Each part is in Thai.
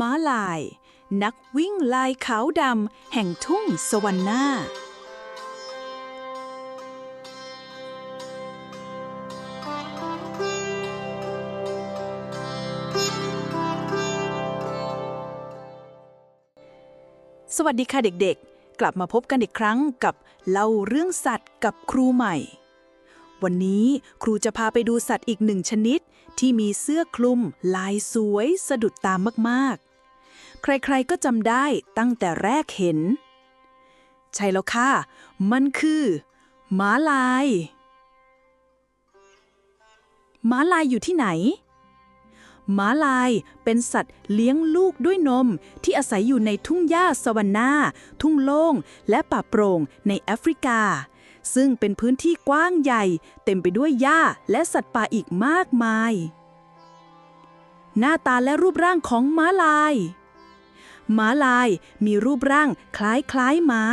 ม้าลาย นักวิ่งลายขาวดำแห่งทุ่งสวรรค์นาสวัสดีค่ะเด็กๆ กลับมาพบกันอีกครั้งกับเล่าเรื่องสัตว์กับครูใหม่ วันนี้ครูจะพาไปดูสัตว์อีกหนึ่งชนิด ที่มีเสื้อคลุมลายสวยสะดุดตามมากๆ ใครๆก็จำได้ตั้งแต่แรกเห็น ใช่แล้วค่ะ มันคือม้าลายม้าลายอยู่ที่ไหนม้าลายเป็นสัตว์เลี้ยงลูกด้วยนม ที่อาศัยอยู่ในทุ่งหญ้าสวรรนาทุ่งโล่ง และป่าโปร่งในแอฟริกา ซึ่งเป็นพื้นที่กว้างใหญ่ เต็มไปด้วยหญ้าและสัตว์ป่าอีกมากมาย หน้าตาและรูปร่างของม้าลาย ม้าลายมีรูปร่างคล้ายคล้ายๆม้า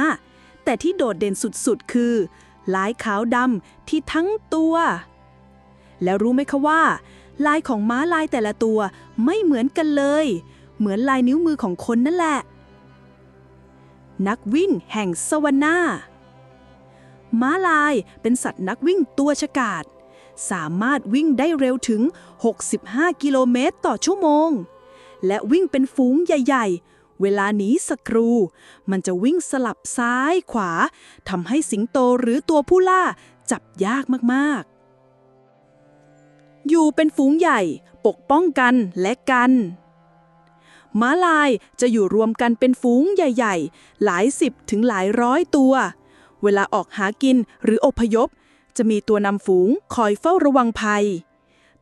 แต่ที่โดดเด่นสุดๆ คือ ลายขาวดำที่ทั้งตัว แล้วรู้ไหมคะว่า ลายของม้าลายแต่ละตัวไม่เหมือนกันเลย เหมือนลายนิ้วมือของคนนั่นแหละ นักวิ่งแห่งสวรรค์นาม้าลายเป็นสัตว์นักวิ่งตัวฉกาจสามารถวิ่งได้เร็วถึง 65 กิโลเมตรต่อชั่วโมง และวิ่งเป็นฝูงใหญ่ๆ เวลาหนีสกรู มันจะวิ่งสลับซ้ายขวาทำให้สิงโตหรือตัวผู้ล่าจับยากมากๆ อยู่เป็นฝูงใหญ่ ปกป้องกันและกันม้าลายจะอยู่รวมกันเป็นฝูงใหญ่ ๆ หลายสิบถึงหลายร้อยตัว เวลาออกหากินหรืออพยพ จะมีตัวนำฝูงคอยเฝ้าระวังภัย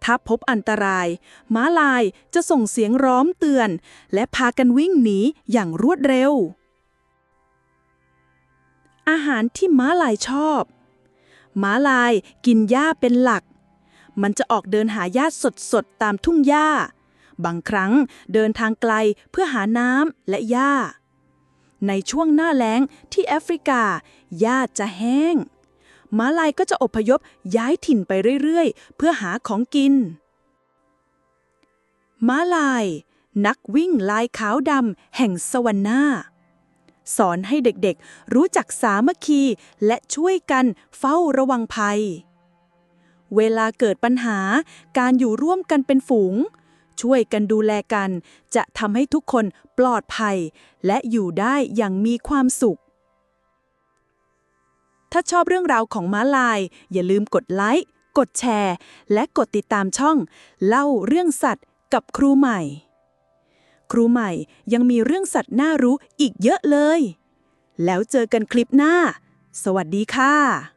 ถ้าพบอันตราย ม้าลายจะส่งเสียงร้องเตือน และพากันวิ่งหนีอย่างรวดเร็ว อาหารที่ม้าลายชอบ ม้าลายกินหญ้าเป็นหลัก มันจะออกเดินหาหญ้าสดๆ ตามทุ่งหญ้า บางครั้งเดินทางไกลเพื่อหาน้ำและหญ้า ในช่วงหน้าแล้งที่แอฟริกาหญ้าจะแห้ง ม้าลายก็จะอพยพย้ายถิ่นไปเรื่อยๆ เพื่อหาของกิน ม้าลาย นักวิ่งลายขาวดำแห่งสวรรค์นาสอนให้เด็กๆ รู้จักสามัคคีและช่วยกันเฝ้าระวังภัย เวลาเกิดปัญหาการอยู่ร่วมกันเป็นฝูง ช่วยกันดูแลกัน จะทำให้ทุกคนปลอดภัย และอยู่ได้อย่างมีความสุข ถ้าชอบเรื่องราวของม้าลาย อย่าลืมกดไลค์ กดแชร์ และกดติดตามช่อง เล่าเรื่องสัตว์กับครูใหม่ ครูใหม่ยังมีเรื่องสัตว์น่ารู้อีกเยอะเลย แล้วเจอกันคลิปหน้า สวัสดีค่ะ